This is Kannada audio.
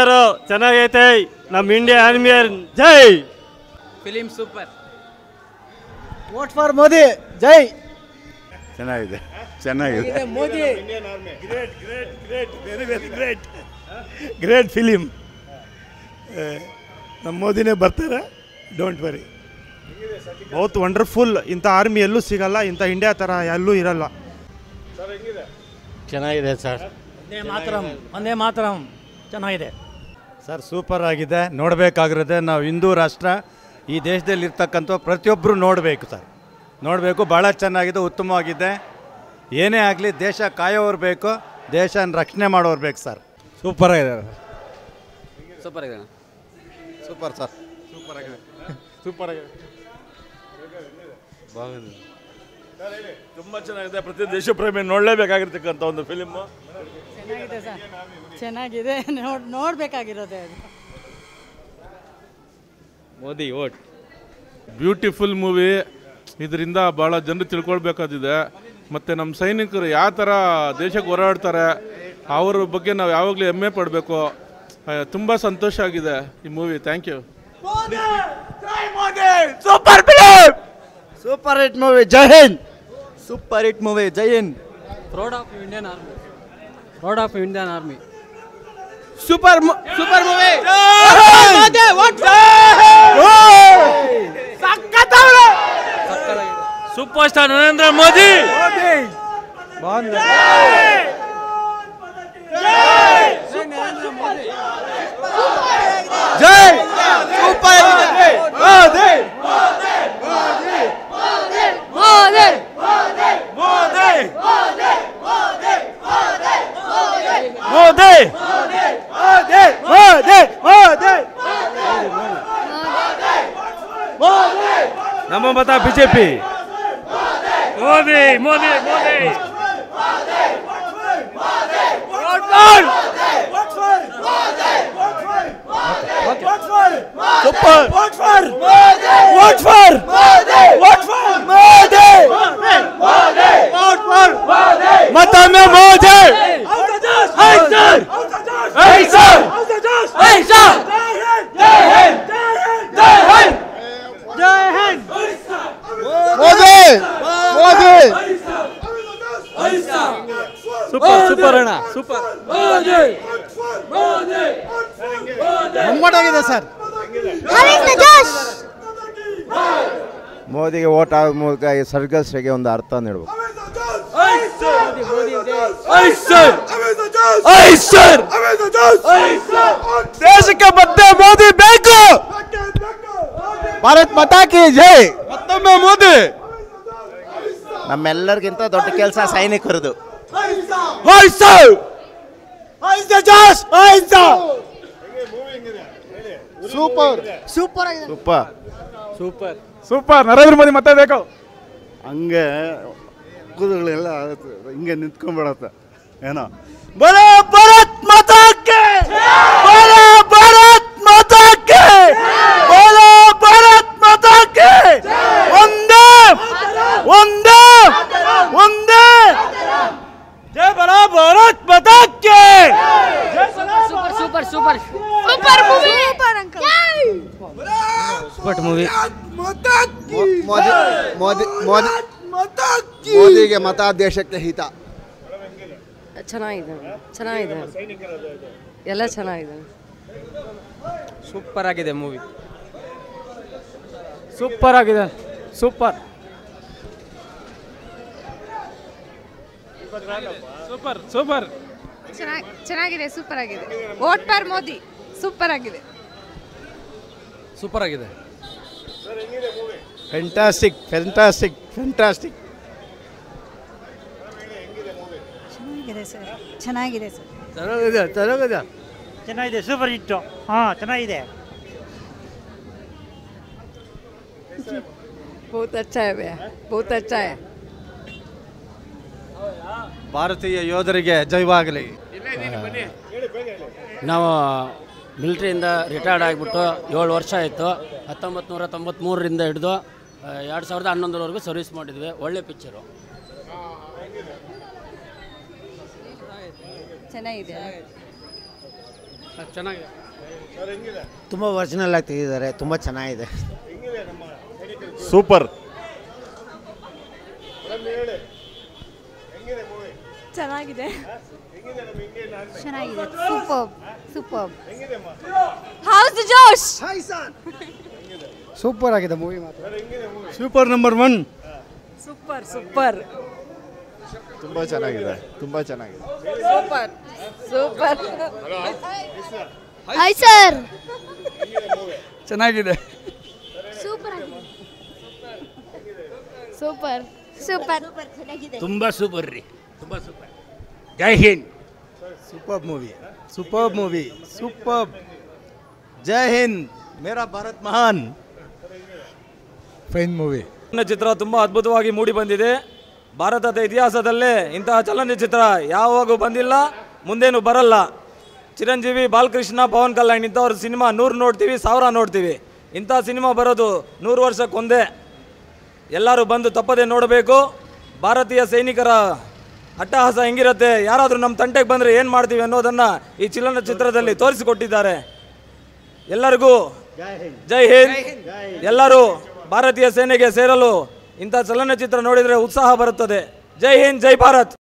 ಪಿಕ್ಚರು ಚೆನ್ನಾಗೈತೆ. ನಮ್ಮ ಇಂಡಿಯಾ ಆರ್ಮಿಯರ್ ಜೈ! Film super. Vote for Modi ಜೈ! ಚೆನ್ನಾಗಿದೆ ಚೆನ್ನಾಗಿದೆ. Modi. Very very great great film ನಮ್ಮ ಮೋದಿನೇ ಬರ್ತಾರೆ ಡೋಂಟ್ ವರಿ ಬಹುತ್ ವಂಡರ್ಫುಲ್ ಇಂಥ ಆರ್ಮಿ ಎಲ್ಲೂ ಸಿಗಲ್ಲ ಇಂಥ ಇಂಡಿಯಾ ಥರ ಎಲ್ಲೂ ಇರಲ್ಲ. ಚೆನ್ನಾಗಿದೆ ಸರ್ ಒಂದೇ ಮಾತರಂ ಒಂದೇ ಮಾತರಂ. ಚೆನ್ನಾಗಿದೆ. ಸರ್ ಸೂಪರ್ ಆಗಿದೆ. ನೋಡಬೇಕಾಗಿರೋದೆ ನಾವು ಹಿಂದೂ ರಾಷ್ಟ್ರ ಈ ದೇಶದಲ್ಲಿ ಇರ್ತಕ್ಕಂಥ ಪ್ರತಿಯೊಬ್ಬರು ನೋಡಬೇಕು ಸರ್. ನೋಡಬೇಕು ಭಾಳ ಚೆನ್ನಾಗಿದೆ ಉತ್ತಮವಾಗಿದೆ. ಏನೇ ಆಗಲಿ ದೇಶ ಕಾಯೋರು ಬೇಕು ದೇಶನ ರಕ್ಷಣೆ ಮಾಡೋರು ಬೇಕು ಸರ್. ಸೂಪರ್ ಆಗಿದೆ ಸೂಪರ್ ಆಗಿದೆ ಸೂಪರ್ ಸರ್. ತುಂಬ ಚೆನ್ನಾಗಿದೆ. ಪ್ರತಿ ದೇಶ ಪ್ರೇಮಿ ನೋಡಲೇಬೇಕಾಗಿರ್ತಕ್ಕಂಥ ಒಂದು ಫಿಲಿಮ್ ಚೆನ್ನಾಗಿದೆ ಸರ್. ಚೆನ್ನಾಗಿದೆ. ನೋಡ್ ನೋಡಬೇಕಾಗಿರೋದೇ ಅದು. ಮೋದಿ ಓಟ್. ಬ್ಯೂಟಿಫುಲ್ ಮೂವಿ ಇದರಿಂದ ಭಾಳ ಜನರು ತಿಳ್ಕೊಳ್ಬೇಕಾದಿದೆ. ಮತ್ತು ನಮ್ಮ ಸೈನಿಕರು ಯಾವ ಥರ ದೇಶಕ್ಕೆ ಹೋರಾಡ್ತಾರೆ ಅವ್ರ ಬಗ್ಗೆ ನಾವು ಯಾವಾಗಲೂ ಹೆಮ್ಮೆ ಪಡಬೇಕು. ತುಂಬ ಸಂತೋಷ ಆಗಿದೆ ಈ movie thank you super super hit movie ಜೈ ಹಿಂದ್ ಸೂಪರ್ ಹಿಟ್ ಮೂವಿ ಜೈ Hind proud of Indian army proud of Indian army super super movie super star Narendra Modi Modi Modi Modi ನಮ್ಮ ಮತ BJP Modi Modi Modi super vote for vote for vote for Modi vote for ಮತ್ತೊಮ್ಮೆ Modi hi sir hi sir hi sir ಜೈ ಹಿಂದ್ ಜೈ ಹಿಂದ್ ಜೈ ಹಿಂದ್ ಮೋದಿ! ಮೋದಿ! ಸೂಪರ್ ಸೂಪರ್ ಅಣ್ಣ ಸೂಪರ್. ಸರ್. ಮೋದಿಗೆ ಓಟ್ ಆಗೋ ಮೂಲಕ ಈ ಸರ್ಗಸ್ರಿಗೆ ಒಂದು ಅರ್ಥ ನೀಡಬೇಕು. ದೇಶಕ್ಕೆ ಭಾರತ್ ಪಟಾಕಿ ಜೈ. ಮತ್ತೊಮ್ಮೆ ಮೋದಿ. ನಮ್ಮೆಲ್ಲರಿಗಿಂತ ದೊಡ್ಡ ಕೆಲಸ ಸೈನಿಕರದು. Super super super super super Narendra Modi ಮತ್ತೆ ಬೇಕು. ಹಂಗೆ ಕೂದಲೆಲ್ಲ ಹಿಂಗೆ ನಿಂತ್ಕೊಂಡ್ಬಿಡತ್ತೆ. ಏನೋ. ಬರೋ ಭಾರತ್ ಮಾತಾ ಮೋದಿ ಮೋದಿ ಮೋದಿಗೆ ಮತ ದೇಶಕ್ಕೆ ಹಿತ. ಚೆನ್ನಾಗಿದೆ ಚೆನ್ನಾಗಿದೆ ಎಲ್ಲ ಚೆನ್ನಾಗಿದೆ ಸೂಪರ್ ಆಗಿದೆ ಮೂವಿ. ಸೂಪರ್ ಆಗಿದೆ. ಸೂಪರ್. Super super. ಚೆನ್ನಾಗಿದೆ ಸೂಪರ್ ಆಗಿದೆ. Vote for Modi. ಸೂಪರ್ ಆಗಿದೆ. ಸೂಪರ್ ಆಗಿದೆ. ಫೆಂಟಾಸ್ಟಿಕ್ ಫೆಂಟಾಸ್ಟಿಕ್ ಫೆಂಟಾಸ್ಟಿಕ್ ಚೆನ್ನಾಗಿದೆ ಸರ್ ಚೆನ್ನಾಗಿದೆ ಸರ್ ಚೆನ್ನಾಗಿದೆ ಚೆನ್ನಾಗಿದೆ ಚೆನ್ನಾಗಿದೆ ಸೂಪರ್ ಹಿಟ್ಟು ಹಾಂ ಚೆನ್ನಾಗಿದೆ बहुत अच्छा है भैया बहुत अच्छा है ಭಾರತೀಯ ಯೋಧರಿಗೆ ಜೈವಾಗಲಿ ನಾವು ಮಿಲ್ಟ್ರಿಯಿಂದ ರಿಟೈರ್ಡ್ ಆಗಿಬಿಟ್ಟು ಏಳು ವರ್ಷ ಆಯಿತು ಹತ್ತೊಂಬತ್ತು ನೂರ ತೊಂಬತ್ತ್ಮೂರರಿಂದ ಹಿಡಿದು ಎರಡು ಸಾವಿರದ ಹನ್ನೊಂದರವರೆಗೂ ಸರ್ವಿಸ್ ಮಾಡಿದ್ವಿ. ಒಳ್ಳೆ ಪಿಕ್ಚರು ಚೆನ್ನಾಗಿದೆ. ಚೆನ್ನಾಗಿದೆ. ತುಂಬ ಒರಿಜಿನಲ್ ಆಗಿ ತೆಗೆದಿದ್ದಾರೆ. ತುಂಬ ಚೆನ್ನಾಗಿದೆ. ಸೂಪರ್. ಚೆನ್ನಾಗಿದೆ. ಚೆನ್ನಾಗಿದೆ. ಸೂಪರ್ ಸೂಪರ್ ಹೌಸ್ ಜೋಶ್ ಸೂಪರ್ ಆಗಿದೆ ಮೂವಿ ಮಾತ್ರ. Super number one super super ತುಂಬ ಚೆನ್ನಾಗಿದೆ ತುಂಬ ಚೆನ್ನಾಗಿದೆ. ಸೂಪರ್ ಸೂಪರ್ ಹಾಯ್ ಸರ್ ಚೆನ್ನಾಗಿದೆ. ಸೂಪರ್ ಸೂಪರ್ ಸೂಪರ್ ತುಂಬಾ ತುಂಬ ಸೂಪರ್ ರೀ ತುಂಬ ಸೂಪರ್ ಜೈ Hind. Super movie super movie super ಜೈ ಹಿಂದ್. ಮೇರಾ ಭಾರತ್ ಮಹಾನ್. ಫೈನ್ ಮೂವಿ ಚಿತ್ರ ತುಂಬ ಅದ್ಭುತವಾಗಿ ಮೂಡಿ ಬಂದಿದೆ. ಭಾರತದ ಇತಿಹಾಸದಲ್ಲೇ ಇಂತಹ ಚಲನಚಿತ್ರ ಯಾವಾಗೂ ಬಂದಿಲ್ಲ ಮುಂದೇನು ಬರಲ್ಲ. ಚಿರಂಜೀವಿ ಬಾಲಕೃಷ್ಣ ಪವನ್ ಕಲ್ಯಾಣ್ ಇಂಥವ್ರ ಸಿನಿಮಾ ನೂರು ನೋಡ್ತೀವಿ ಸಾವಿರ ನೋಡ್ತೀವಿ. ಇಂಥ ಸಿನಿಮಾ ಬರೋದು ನೂರು ವರ್ಷಕ್ಕೊಂದೇ. ಎಲ್ಲರೂ ಬಂದು ತಪ್ಪದೆ ನೋಡಬೇಕು. ಭಾರತೀಯ ಸೈನಿಕರ ಅಟ್ಟಹಾಸ ಹೆಂಗಿರುತ್ತೆ? ಯಾರಾದರೂ ನಮ್ಮ ತಂಟೆಗೆ ಬಂದರೆ ಏನು ಮಾಡ್ತೀವಿ ಅನ್ನೋದನ್ನು ಈ ಚಲನಚಿತ್ರದಲ್ಲಿ ತೋರಿಸಿಕೊಟ್ಟಿದ್ದಾರೆ. ಎಲ್ಲರಿಗೂ ಜೈ ಹಿಂದ್. ಎಲ್ಲರೂ ಭಾರತೀಯ ಸೇನೆಗೆ ಸೇರಲು ಇಂಥ ಚಲನಚಿತ್ರ ನೋಡಿದರೆ ಉತ್ಸಾಹ ಬರುತ್ತದೆ. ಜೈ ಹಿಂದ್ ಜೈ ಭಾರತ್.